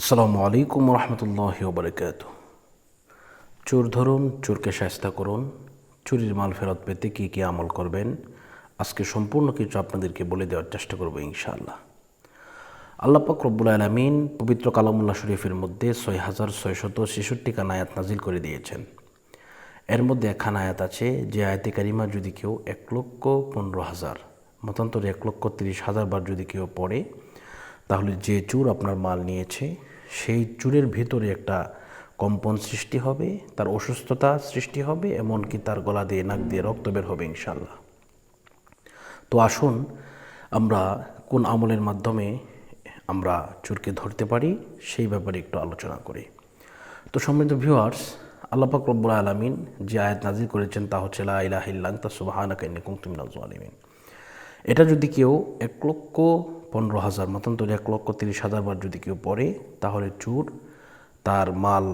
আসসালামু আলাইকুম রহমতুল্লাহ ওবরাকাত চোর ধরুন, চোরকে শাস্তা করুন, চুরির মাল ফেরত পেতে কী কী আমল করবেন, আজকে সম্পূর্ণ কিছু আপনাদেরকে বলে দেওয়ার চেষ্টা করব ইনশাআল্লাহ। আল্লাহ পাক রব্বুল আলমিন পবিত্র কালামুল্লাহ শরীফের মধ্যে ছয় হাজার ছয়শত ছেষট্টি খান আয়াত নাজিল করে দিয়েছেন। এর মধ্যে একখান আয়াত আছে, যে আয়াতে কারিমা যদি কেউ এক লক্ষ পনেরো হাজার, মতান্তরে এক লক্ষ তিরিশ হাজার বার যদি কেউ পড়ে, তাহলে যে চুর আপনার মাল নিয়েছে সেই চুরের ভেতরে একটা কম্পন সৃষ্টি হবে, তার অসুস্থতা সৃষ্টি হবে, এমনকি তার গলা দিয়ে নাক দিয়ে রক্ত বের হবে ইনশাল্লাহ তো আসুন, আমরা কোন আমলের মাধ্যমে আমরা চুরকে ধরতে পারি, সেই ব্যাপারে একটু আলোচনা করি। তো সমৃদ্ধ ভিউয়ার্স আল্লাপাক রব্বুল আলমিন যে আয়াত নাজির করেছেন তা হচ্ছে, লা ইলাহা ইল্লা আনতা সুবহানাকা ইন্নী কুনতু মিনাজ জালিমিন এটা যদি কেউ এক লক্ষ পনেরো হাজার, মতান্তরে এক লক্ষ তিরিশ হাজার বার যদি কেউ পড়ে, তাহলে চোর। তার মাল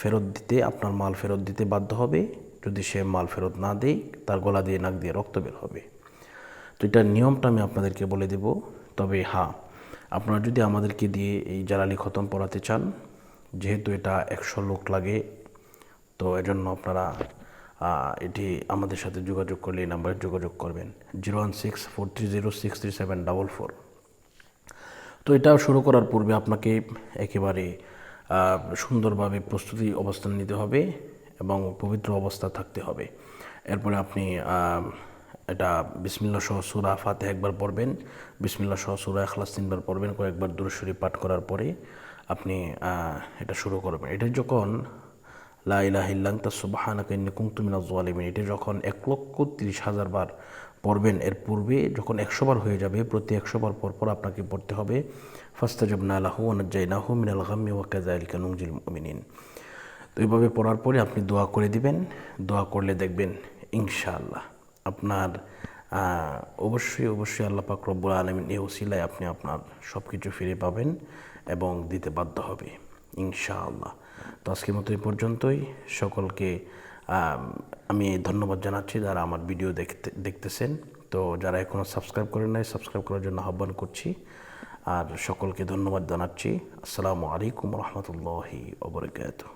ফেরত দিতে, আপনার মাল ফেরত দিতে বাধ্য হবে। যদি সে মাল ফেরত না দেয়, তার গলা দিয়ে, নাক দিয়ে রক্ত বের হবে। তো এটার নিয়মটা আমি আপনাদেরকে বলে দেব। তবে হ্যাঁ আপনারা যদি আমাদেরকে দিয়ে এই জালালি খতম পড়াতে চান, যেহেতু এটা একশো লোক লাগে, তো এজন্য আপনারা এটি আমাদের সাথে যোগাযোগ করলে এই নাম্বারে যোগাযোগ করবেন। Zero one six four three zero six three seven double four. তো এটা শুরু করার পূর্বে আপনাকে একেবারে সুন্দরভাবে প্রস্তুতি অবস্থান নিতে হবে এবং পবিত্র অবস্থা থাকতে হবে। এরপরে আপনি এটা বিসমিল্লা সহ সুরা ফাতে একবার পড়বেন। বিসমিল্লা সহ সুরা এখলাস তিনবার পড়বেন। কয়েকবার দূরস্বরী পাঠ করার পরে আপনি এটা শুরু করবেন। এটা যখন লা ইলাহা ইল্লা আনতা সুবহানাকা ইন্নী কুনতু মিনাজ এটি যখন এক লক্ষ তিরিশ হাজার বার পড়বেন, এর পূর্বে যখন একশো বার হয়ে যাবে, প্রতি একশো বার পর পর আপনাকে পড়তে হবে। ফাস্তাজাবনা লাহু ওয়ানাজ্জাইনাহু মিনাল গাম্মি ওয়া কাযালিকা নুনজিল মুমিনিন। তো এইভাবে পড়ার পরে আপনি দোয়া করে দিবেন। দোয়া করলে দেখবেন ইনশাআল্লাহ আপনার অবশ্যই অবশ্যই আল্লাহ পাক রব্বুল আলমিন এই ওসিলায় আপনি আপনার সব কিছু ফিরে পাবেন এবং দিতে বাধ্য হবে। ইনশাআল্লাহ। তো আজকের মতো এই পর্যন্তই। সকলকে আমি ধন্যবাদ জানাচ্ছি যারা আমার ভিডিও দেখতে, দেখতেছেন। তো যারা এখনও সাবস্ক্রাইব করেন নাই, সাবস্ক্রাইব করার জন্য আহ্বান করছি। আর সকলকে ধন্যবাদ জানাচ্ছি। আসসালামু আলাইকুম রহমতুল্লাহি ওবরাকাতুহ